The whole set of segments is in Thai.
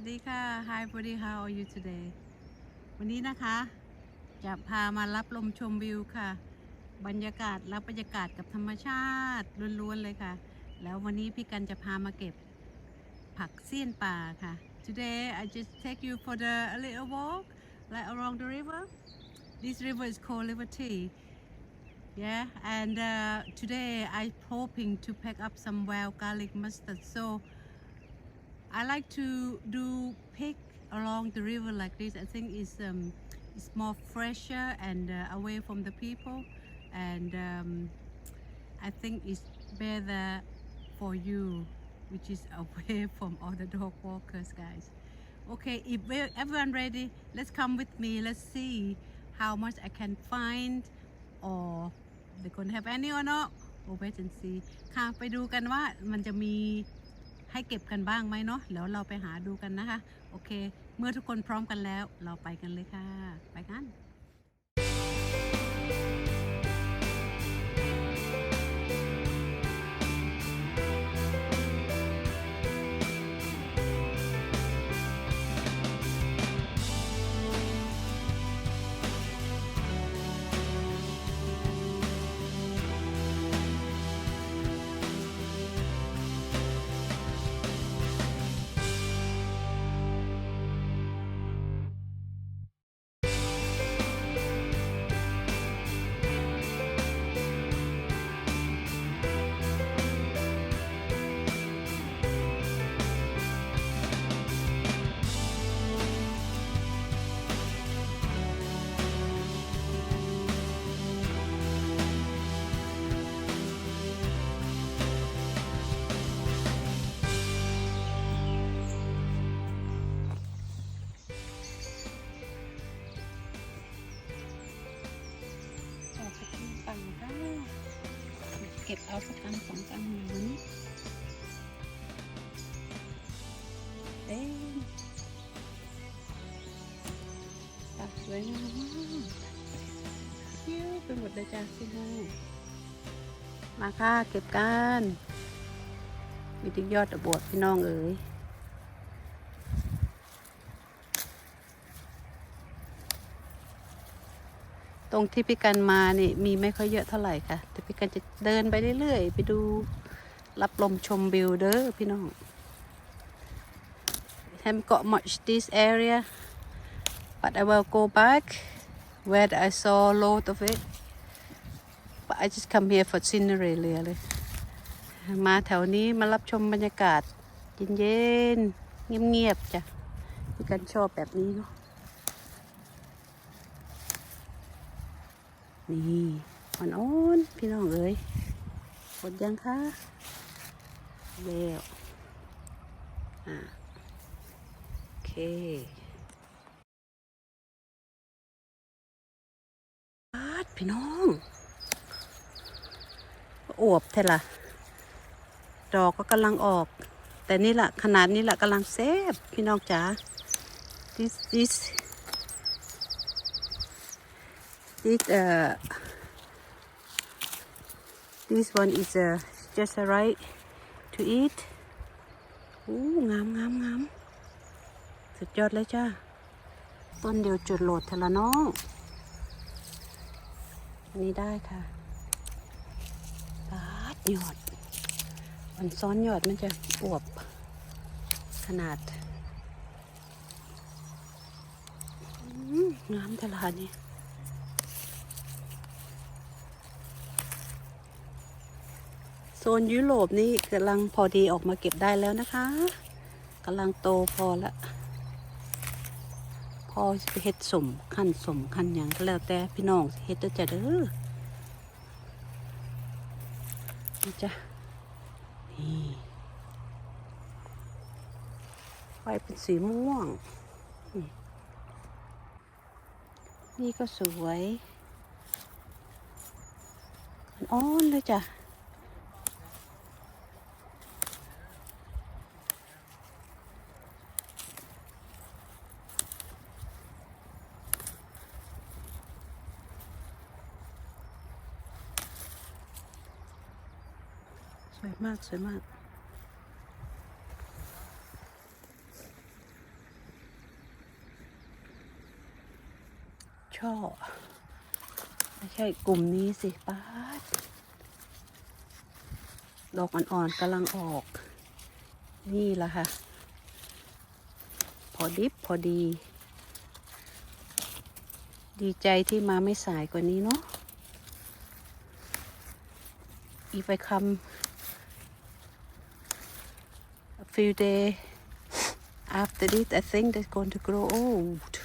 สวัสดีค่ะ Hi everybody how are you today วันนี้นะคะ จะพามารับลมชมวิวค่ะ บรรยากาศรับบรรยากาศกับธรรมชาติล้วนๆเลยค่ะ แล้ววันนี้พี่กันจะพามาเก็บผักเสี้ยนป่าค่ะ Today I just take you for the a little walk like along the river This river is called River Tea Yeah, and uh, today I'm hoping to pick up some wild garlic mustard. So I like to do pick along the river like this. I think it's um, it's more fresher and uh, away from the people, and um, I think it's better for you, which is away from all the dog walkers, guys. Okay, if we- everyone ready, let's come with me. Let's see how much I can find or they're gonna have any or not. We'll wait and see ค่ะไปดูกันว่ามันจะมี ให้เก็บกันบ้างไหมเนาะแล้วเราไปหาดูกันนะคะ โอเค เมื่อทุกคนพร้อมกันแล้ว เราไปกันเลยค่ะ ไปกัน ก็บเอาสักตังสองตังหนึ่งวันนี้เต็มตักสวยงามมากเยี่ยวไปหมดเลยจ้ะพี่น้องมาค่ะเก็บกันมีที่ยอดตะบวดพี่น้องเอ๋ยตรงที่พี่กันมานี่มีไม่ค่อยเยอะเท่าไหร่ค่ะ พี่กันจะเดินไปเรื่อยๆ ไปดูรับลมชมวิวเด้อพี่น้อง haven't got much this area but I will go back where I saw a lot of it but I just come here for scenery เลยเลยมาแถวนี้มารับชมบรรยากาศ เย็นๆ เงียบๆจ้ะพี่กันชอบแบบนี้เนาะนี่ อ่อนอ่อนๆพี่น้องเอ๋ยหมดยังคะแล้วอ่าโอเคปาดพี่น้องอวบเท่ล่ะ ดอกก็กำลังออก แต่นี่แหละขนาดนี้แหละกำลังเซฟพี่น้องจ๋า this this this uh this one is uh, just right to eat อู้งามงามงามสุดยอดเลยจ้า ต้นเดียวจุดโหลดเทละน้องอันนี้ได้ค่ะปาดยอด มันซ้อนยอดมันจะอวบ ขนาดอืมงามเทละนี่ โซนยุโรปนี่กำลังพอดีออกมาเก็บได้แล้วนะคะกำลังโตพอละ พอไปเฮ็ดสมขั้นสมขั้นหยังก็แล้วแต่พี่น้องเฮ็ดเด้อจ้ะเด้อนี่จ้ะนี่ไฟเป็นสีม่วง นี่ก็สวยอ่อนเลยจ้ะ วยมากสวยมากช่อไม่ใช่กลุ่มนี้สิป้าดดอกอ่อนๆกำลังออก นี่แหละค่ะ พอดิบพอดี ดีใจที่มาไม่สายกว่านี้เนาะอีไปคำ few days after this, I think they're going to grow old.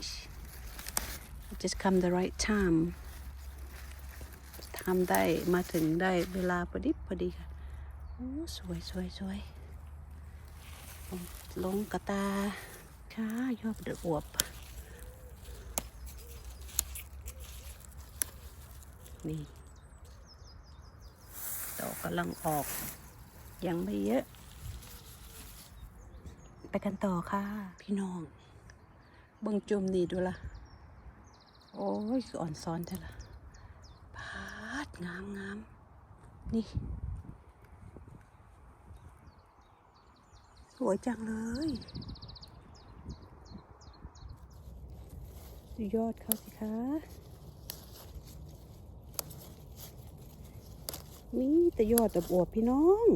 It just come the right time. ทำได้มาถึงได้เวลาพอดิบพอดีค่ะโอ้สวยสวยสวยลงลงกระตาค่ะยอดเดืออวบนี่ดอกกำลังออก ยังไม่เยอะ ไปกันต่อค่ะ พี่น้องเบิ่งจุ่มนี่ดูละโอ้ยคืออ่อนซ้อนเท่าละพาดงามงามนี่ สวยจังเลยดูยอดเขาสิคะมีแต่ยอดอวบพี่น้อง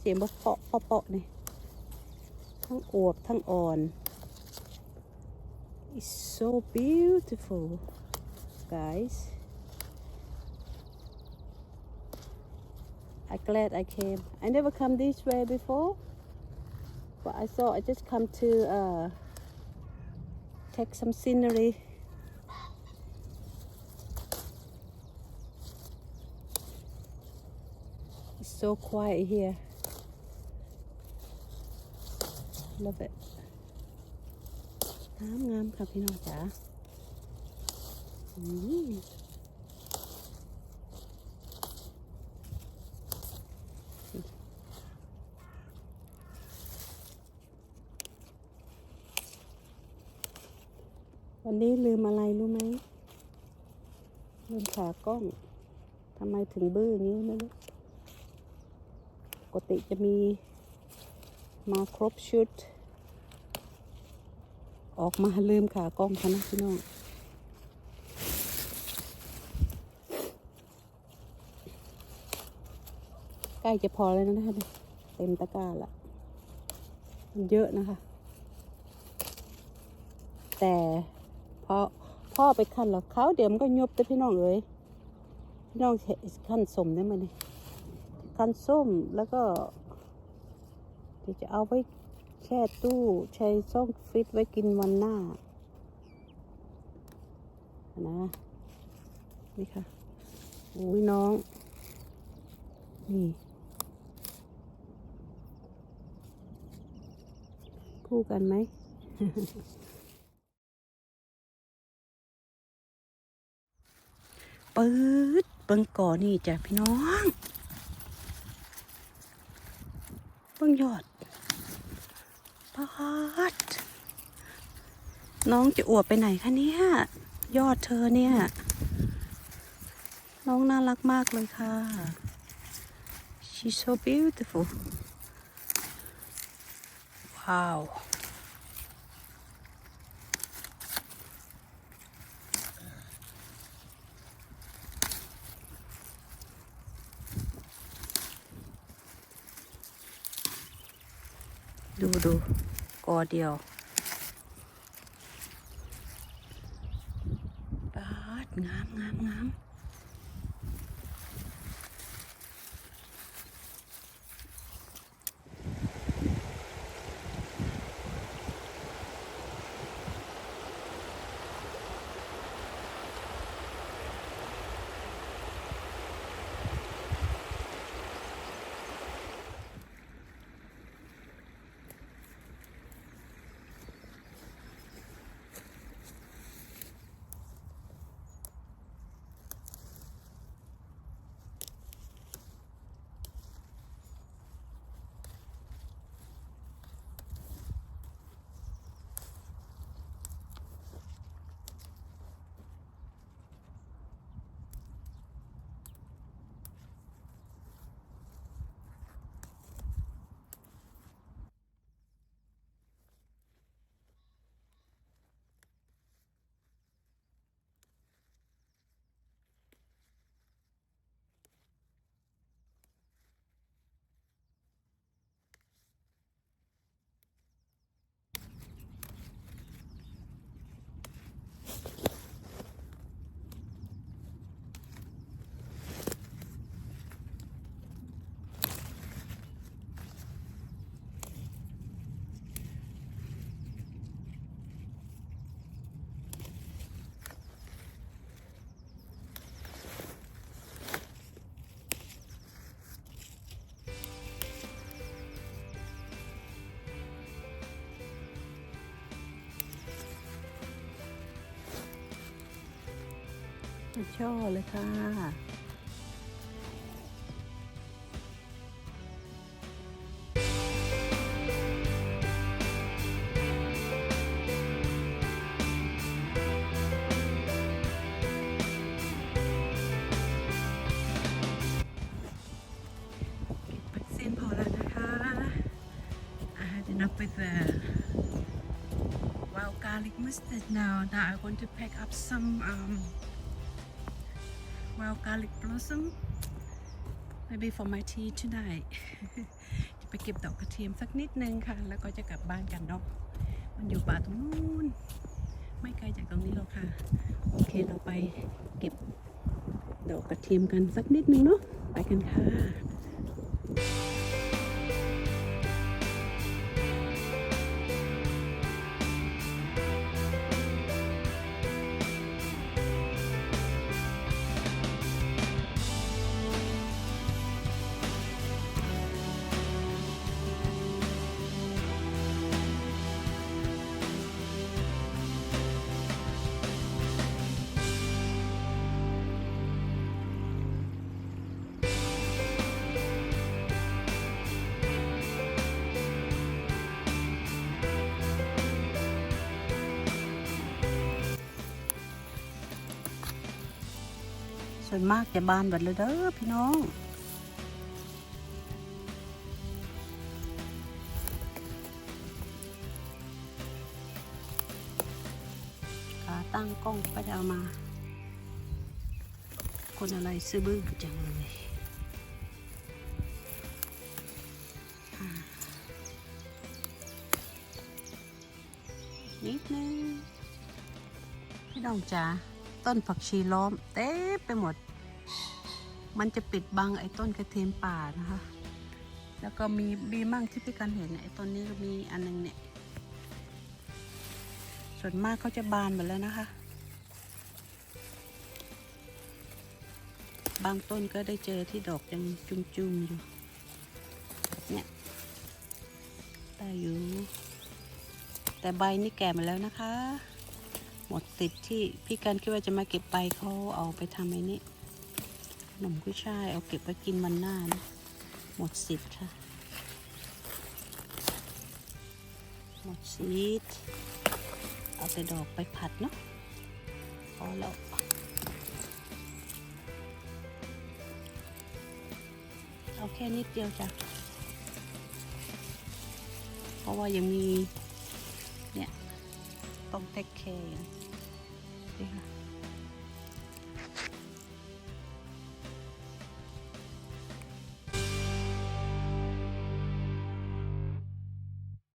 เสียงบะเปาะเปาะเปาะนี่ทั้งอวบทั้งอ่อน It's so beautiful guys I glad I came I never come this way before but I thought I just come to uh, take some scenery It's so quiet here. Love it. งามงามค่ะพี่น้องจ๋าวันนี้ลืมอะไรรู้ไหมลืมขากล้องทำไมถึงบื้ออย่างนี้ไม่รู้ปกติจะมี มาครบชุด ออกมาลืมขากล้องค่ะนะพี่น้องใกล้จะพอแล้วนะคะเต็มตะกร้าละมันเยอะนะคะ แต่พอพ่อไปขั้นแล้วเขาเดี๋ยวมันก็ยบแต่พี่น้องเอ้ยพี่น้องขั้นสมได้ไหมนี่ยคันส้มแล้วก็ เดี๋ยวจะเอาไว้แช่ตู้ใช้ซ่องฟิตไว้กินวันหน้านะนี่ค่ะโอ้ยน้อง นี่คู่กันไหมปื๊ดเบิงก่อนี่จ้ะพี่น้อง เบิ่งยอดปาดน้องจะอวบไปไหนคะเนี่ย ยอดเธอเนี่ย น้องน่ารักมากเลยค่ะ she's so beautiful wow ดูดูกอเดียวปาดงามงามงาม ช่อเลยค่ะเก็นพอแล้วนะคะ I had enough with the wild garlic mustard now. Now I want to pick up some um, wild garlic blossom. Maybe for my tea tonight. จะไปเก็บดอกกระเทียมสักนิดนึงค่ะ แล้วก็จะกลับบ้านกันเนาะ มันอยู่ป่าตรงนู้น ไม่ไกลจากตรงนี้หรอกค่ะ โอเค เราไปเก็บดอกกระเทียมกันสักนิดนึงเนาะ ไปกันค่ะ ส่วนมากจะบานหมดเลยเด้อพี่น้อง ขาตั้งกล้องก็จะเอามา คนอะไรซื้อบื้อจังเลยนิดนึงพี่น้องจ๋า ต้นผักชีล้อม เต็มไปหมด มันจะปิดบังไอ้ต้นกระเทียมป่านะคะ แล้วก็มีบีมั่งที่พี่กันเห็นไอ้ต้นนี้ก็มีอันหนึงเนี่ย ส่วนมากเขาจะบานหมดแล้วนะคะ บางต้นก็ได้เจอที่ดอกยังจุ่มๆอยู่ เนี่ยได้อยู่แต่ใบนี่แก่มดแล้วนะคะ หมดสิทธิ์ที่พี่กันคิดว่าจะมาเก็บใบเขาเอาไปทำไอ้นี่ขนมกุ้ยช่ายเอาเก็บไว้กินวันหน้านะหมดสิทธิ์ค่ะ หมดสิทธิ์เอาแต่ดอกไปผัดเนาะพอแล้วเอาแค่นิดเดียวจ้ะ เพราะว่ายังมี เนี่ย ต้องเทคแคร์ นี่ค่ะ